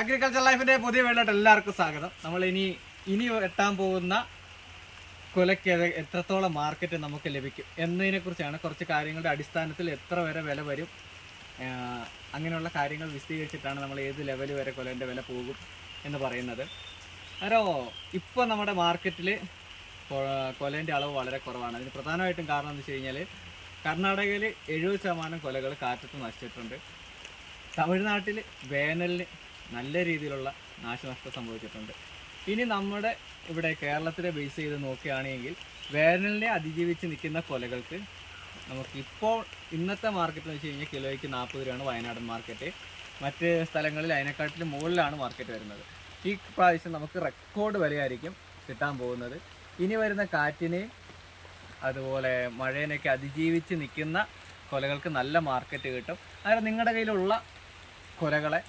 Agriculture ലൈഫിന്റെ പുതിയ വീട്ടിലോട്ട് എല്ലാവർക്കും സ്വാഗതം. നമ്മൾ ഇനി ഇനി എത്താൻ പോകുന്ന കൊലയ്ക്ക് എത്രത്തോളം മാർക്കറ്റ് നമുക്ക് ലഭിക്കും എന്നതിനെ കുറിച്ചാണ് കുറച്ച് കാര്യങ്ങളുടെ അടിസ്ഥാനത്തിൽ എത്ര വരെ വില വരും. അങ്ങനെയുള്ള കാര്യങ്ങൾ വിശദീകരിച്ചിട്ടാണ് നമ്മൾ ഏത് ലെവൽ വരെ കൊലേന്റെ വില പോകും എന്ന് പറയുന്നത്. അരോ ഇപ്പോൾ നമ്മുടെ മാർക്കറ്റിൽ കൊലേന്റെ അളവ് വളരെ കുറവാണ്. അതിന് പ്രധാനമായിട്ടും കാരണം എന്ന് വെച്ച് കഴിഞ്ഞാൽ കർണാടകയിൽ എഴുപത് ശതമാനം കൊലകൾ കാറ്റത്ത് നശിച്ചിട്ടുണ്ട്. തമിഴ്നാട്ടിൽ വേനലിന് നല്ല രീതിയിലുള്ള നാശനഷ്ടം സംഭവിച്ചിട്ടുണ്ട്. ഇനി നമ്മുടെ ഇവിടെ കേരളത്തിലെ ബേസ് ചെയ്ത് നോക്കുകയാണെങ്കിൽ വേനലിനെ അതിജീവിച്ച് നിൽക്കുന്ന കൊലകൾക്ക് നമുക്കിപ്പോൾ ഇന്നത്തെ മാർക്കറ്റ് എന്ന് വെച്ച് കഴിഞ്ഞാൽ കിലോയ്ക്ക് നാൽപ്പത് രൂപയാണ് വയനാടൻ മാർക്കറ്റ് മറ്റ് സ്ഥലങ്ങളിൽ അതിനെക്കാട്ടിലും മുകളിലാണ് മാർക്കറ്റ് വരുന്നത്. ഈ പ്രാവശ്യം നമുക്ക് റെക്കോർഡ് വിലയായിരിക്കും കിട്ടാൻ പോകുന്നത്. ഇനി വരുന്ന കാറ്റിനെ അതുപോലെ മഴേനെയൊക്കെ അതിജീവിച്ച് നിൽക്കുന്ന കൊലകൾക്ക് നല്ല മാർക്കറ്റ് കിട്ടും. അതായത് നിങ്ങളുടെ കയ്യിലുള്ള കൊലകളെ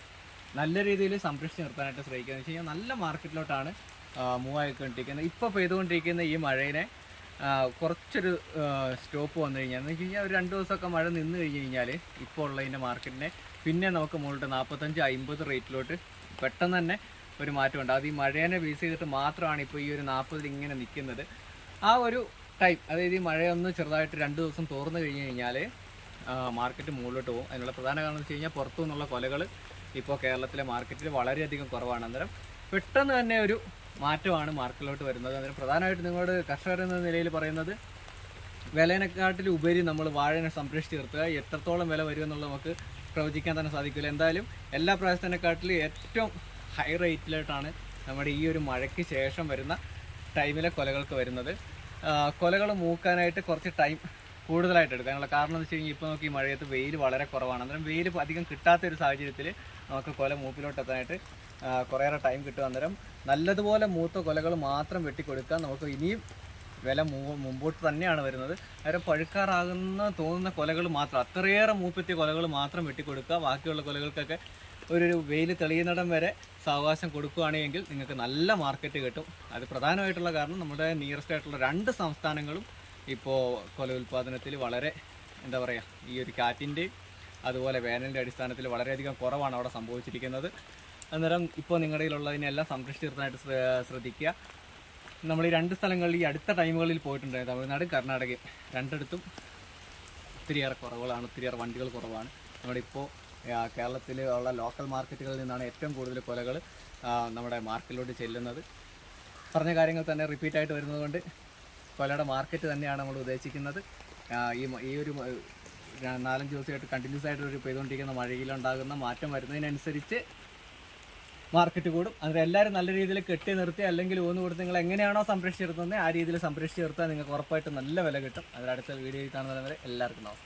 നല്ല രീതിയിൽ സംരക്ഷിച്ച് നിർത്താനായിട്ട് ശ്രമിക്കുക എന്ന് വെച്ച് കഴിഞ്ഞാൽ നല്ല മാർക്കറ്റിലോട്ടാണ് മൂവ് ആയിക്കൊണ്ടിരിക്കുന്നത് ഇപ്പോൾ പെയ്തുകൊണ്ടിരിക്കുന്ന ഈ മഴയിനെ കുറച്ചൊരു സ്റ്റോപ്പ് വന്നു കഴിഞ്ഞാൽ എന്ന് വെച്ച് കഴിഞ്ഞാൽ ഒരു രണ്ട് ദിവസമൊക്കെ മഴ നിന്ന് കഴിഞ്ഞ് കഴിഞ്ഞാൽ ഇപ്പോൾ ഉള്ളതിന്റെ മാർക്കറ്റിനെ പിന്നെ നമുക്ക് മുകളിലോട്ട് നാൽപ്പത്തഞ്ച് അമ്പത് റേറ്റിലോട്ട് പെട്ടെന്ന് തന്നെ ഒരു മാറ്റമുണ്ട്. അത് ഈ മഴേനെ ബേസ് ചെയ്തിട്ട് മാത്രമാണ് ഇപ്പോൾ ഈ ഒരു നാൽപ്പതിൽ ഇങ്ങനെ നിൽക്കുന്നത്. ആ ഒരു ടൈം അതായത് ഈ മഴയൊന്ന് ചെറുതായിട്ട് രണ്ട് ദിവസം തോർന്നു കഴിഞ്ഞ് കഴിഞ്ഞാൽ മാർക്കറ്റ് മുകളിലോട്ട് പോകും. അതിനുള്ള പ്രധാന കാരണം എന്ന് വെച്ച് കഴിഞ്ഞാൽ പുറത്തു നിന്നുള്ള കൊലകൾ ഇപ്പോൾ കേരളത്തിലെ മാർക്കറ്റിൽ വളരെയധികം കുറവാണ്. അന്നേരം പെട്ടെന്ന് തന്നെ ഒരു മാറ്റമാണ് മാർക്കറ്റിലോട്ട് വരുന്നത്. അന്നേരം പ്രധാനമായിട്ട് നിങ്ങളോട് കർഷകർ എന്ന നിലയിൽ പറയുന്നത് വിലേനെക്കാട്ടിൽ ഉപരി നമ്മൾ വാഴനെ സംരക്ഷിച്ച് നിർത്തുക. എത്രത്തോളം വില വരുമെന്നുള്ളത് നമുക്ക് പ്രവചിക്കാൻ തന്നെ സാധിക്കില്ല. എന്തായാലും എല്ലാ പ്രാവശ്യത്തിനെക്കാട്ടിലും ഏറ്റവും ഹൈ റേറ്റിലായിട്ടാണ് നമ്മുടെ ഈ ഒരു മഴയ്ക്ക് ശേഷം വരുന്ന ടൈമിലെ കൊലകൾക്ക് വരുന്നത്. കൊലകൾ മൂക്കാനായിട്ട് കുറച്ച് ടൈം കൂടുതലായിട്ട് എടുക്കാനുള്ള കാരണം എന്ന് വെച്ച് കഴിഞ്ഞാൽ ഇപ്പോൾ നോക്കി മഴയത്ത് വെയിൽ വളരെ കുറവാണ്. അന്നേരം വെയിൽ അധികം കിട്ടാത്ത ഒരു സാഹചര്യത്തിൽ നമുക്ക് കൊല മൂപ്പിലോട്ട് എത്താനായിട്ട് കുറേയേറെ ടൈം കിട്ടും. അന്നേരം നല്ലതുപോലെ മൂത്ത കൊലകൾ മാത്രം വെട്ടിക്കൊടുക്കാൻ നമുക്ക് ഇനിയും വില മുമ്പോട്ട് തന്നെയാണ് വരുന്നത്. അന്നേരം പഴുക്കാറാകുന്ന തോന്നുന്ന കൊലകൾ മാത്രം അത്രയേറെ മൂപ്പെത്തിയ കൊലകൾ മാത്രം വെട്ടിക്കൊടുക്കുക. ബാക്കിയുള്ള കൊലകൾക്കൊക്കെ ഒരു വെയിൽ തെളിയുന്നിടം വരെ സാവകാശം കൊടുക്കുകയാണെങ്കിൽ നിങ്ങൾക്ക് നല്ല മാർക്കറ്റ് കിട്ടും. അത് പ്രധാനമായിട്ടുള്ള കാരണം നമ്മുടെ നിയറസ്റ്റ് ആയിട്ടുള്ള രണ്ട് സംസ്ഥാനങ്ങളും ഇപ്പോൾ കൊല ഉൽപ്പാദനത്തിൽ വളരെ എന്താ പറയുക ഈ ഒരു കാറ്റിന്റെ അതുപോലെ വേനലിന്റെ അടിസ്ഥാനത്തിൽ വളരെയധികം കുറവാണ് അവിടെ സംഭവിച്ചിരിക്കുന്നത്. അന്നേരം ഇപ്പോൾ നിങ്ങളുടെ കയ്യിലുള്ളതിനെല്ലാം സംരക്ഷിച്ചിരുത്താനായിട്ട് ശ്രദ്ധിക്കുക. നമ്മൾ ഈ രണ്ട് സ്ഥലങ്ങളിൽ ഈ അടുത്ത ടൈമുകളിൽ പോയിട്ടുണ്ട്. തമിഴ്നാട് കർണാടകയും രണ്ടിടത്തും ഒത്തിരിയേറെ കുറവുകളാണ് ഒത്തിരിയേറെ വണ്ടികൾ കുറവാണ്. നമ്മളിപ്പോൾ കേരളത്തിൽ ഉള്ള ലോക്കൽ മാർക്കറ്റുകളിൽ നിന്നാണ് ഏറ്റവും കൂടുതൽ കൊലകൾ നമ്മുടെ മാർക്കറ്റിലോട്ട് ചെല്ലുന്നത്. പറഞ്ഞ കാര്യങ്ങൾ തന്നെ റിപ്പീറ്റായിട്ട് വരുന്നതുകൊണ്ട് കൊലയുടെ മാർക്കറ്റ് തന്നെയാണ് നമ്മൾ ഉദ്ദേശിക്കുന്നത്. ഈ ഈ ഒരു നാലഞ്ച് ദിവസമായിട്ട് കണ്ടിന്യൂസ് ആയിട്ട് ഒരു പെയ്തുകൊണ്ടിരിക്കുന്ന മഴയിലുണ്ടാകുന്ന മാറ്റം വരുന്നതിനനുസരിച്ച് മാർക്കറ്റ് കൂടും. അതിൽ എല്ലാവരും നല്ല രീതിയിൽ കെട്ടി നിർത്തി അല്ലെങ്കിൽ ഊന്ന് കൊടുത്ത് നിങ്ങൾ എങ്ങനെയാണോ സംരക്ഷിച്ചിരുന്നത് ആ രീതിയിൽ സംരക്ഷിച്ച് നിർത്താൻ നിങ്ങൾക്ക് ഉറപ്പായിട്ട് നല്ല വില കിട്ടും. അതിൽ അടുത്ത വീഡിയോയിൽ കാണുന്നവരെ എല്ലാവർക്കും നമസ്കാരം.